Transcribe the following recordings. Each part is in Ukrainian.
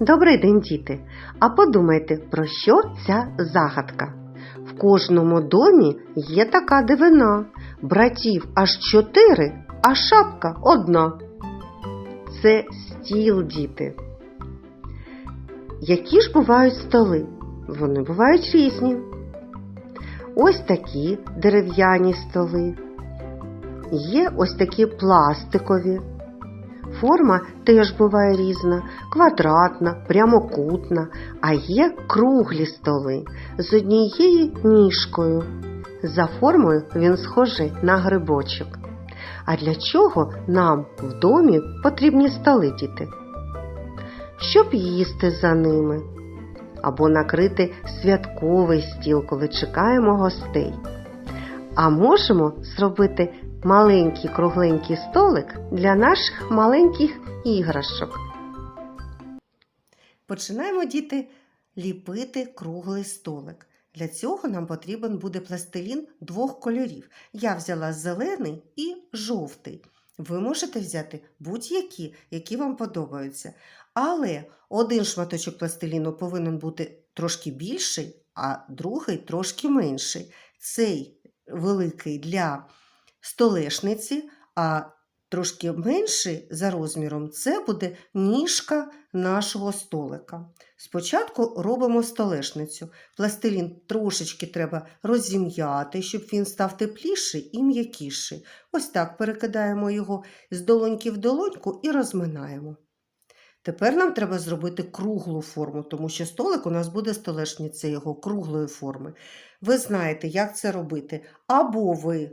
Добрий день, діти! А подумайте, про що ця загадка? В кожному домі є така дивина. Братів аж чотири, а шапка одна. Це стіл, діти. Які ж бувають столи? Вони бувають різні. Ось такі дерев'яні столи. Є ось такі пластикові. Форма теж буває різна, квадратна, прямокутна, а є круглі столи з однією ніжкою. За формою він схожий на грибочок. А для чого нам в домі потрібні столи, діти? Щоб їсти за ними, або накрити святковий стіл, коли чекаємо гостей. А можемо зробити маленький кругленький столик для наших маленьких іграшок. Починаємо діти ліпити круглий столик. Для цього нам потрібен буде пластилін двох кольорів. Я взяла зелений і жовтий. Ви можете взяти будь-які, які вам подобаються. Але один шматочок пластиліну повинен бути трошки більший, а другий трошки менший. Цей великий для столешниці, а трошки менший за розміром це буде ніжка нашого столика. Спочатку робимо столешницю. Пластилін трошечки треба розім'яти, щоб він став тепліший і м'якіший. Ось так перекидаємо його з долоньки в долоньку і розминаємо. Тепер нам треба зробити круглу форму, тому що столик у нас буде столешниця його круглої форми. Ви знаєте, як це робити. Або ви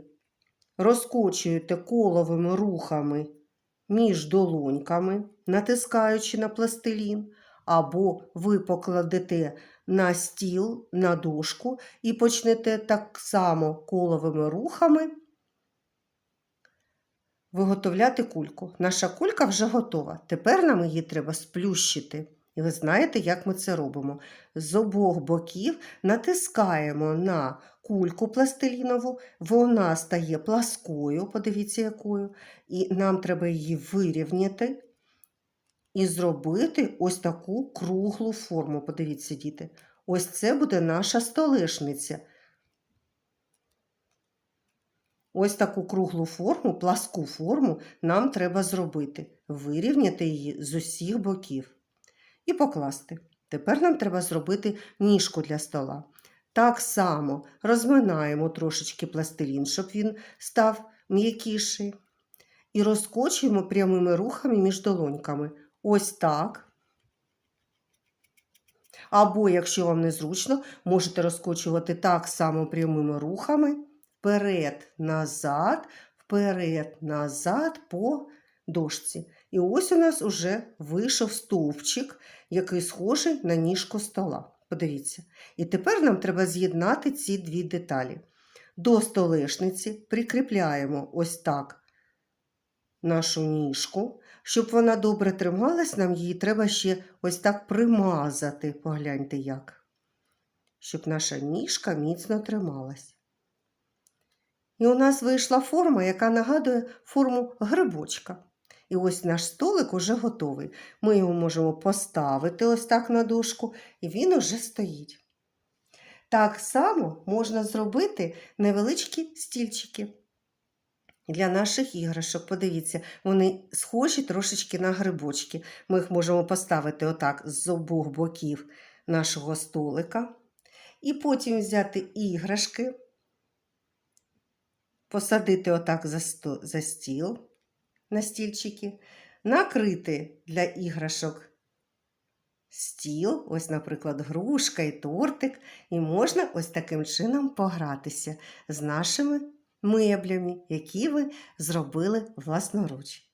розкочуєте коловими рухами між долоньками, натискаючи на пластилін, або ви покладете на стіл, на дошку і почнете так само коловими рухами виготовляти кульку. Наша кулька вже готова. Тепер нам її треба сплющити. І ви знаєте, як ми це робимо. З обох боків натискаємо на кульку пластилінову, вона стає пласкою, подивіться якою, і нам треба її вирівняти і зробити ось таку круглу форму. Подивіться, діти. Ось це буде наша столешниця. Ось таку круглу форму, пласку форму нам треба зробити, вирівняти її з усіх боків і покласти. Тепер нам треба зробити ніжку для стола. Так само розминаємо трошечки пластилін, щоб він став м'якіший. І розкочуємо прямими рухами між долоньками. Ось так. Або, якщо вам незручно, можете розкочувати так само прямими рухами. Вперед, назад, вперед, назад по дошці. І ось у нас уже вийшов стовпчик, який схожий на ніжку стола. Подивіться. І тепер нам треба з'єднати ці дві деталі. До столешниці прикріпляємо ось так нашу ніжку. Щоб вона добре трималась, нам її треба ще ось так примазати. Погляньте як. Щоб наша ніжка міцно трималась. І у нас вийшла форма, яка нагадує форму грибочка. І ось наш столик уже готовий. Ми його можемо поставити ось так на дошку, і він уже стоїть. Так само можна зробити невеличкі стільчики для наших іграшок. Подивіться, вони схожі трошечки на грибочки. Ми їх можемо поставити отак з обох боків нашого столика. І потім взяти іграшки, посадити отак за, сто, за стіл на стільчики, накрити для іграшок стіл, ось, наприклад, грушка і тортик, і можна ось таким чином погратися з нашими меблями, які ви зробили власноруч.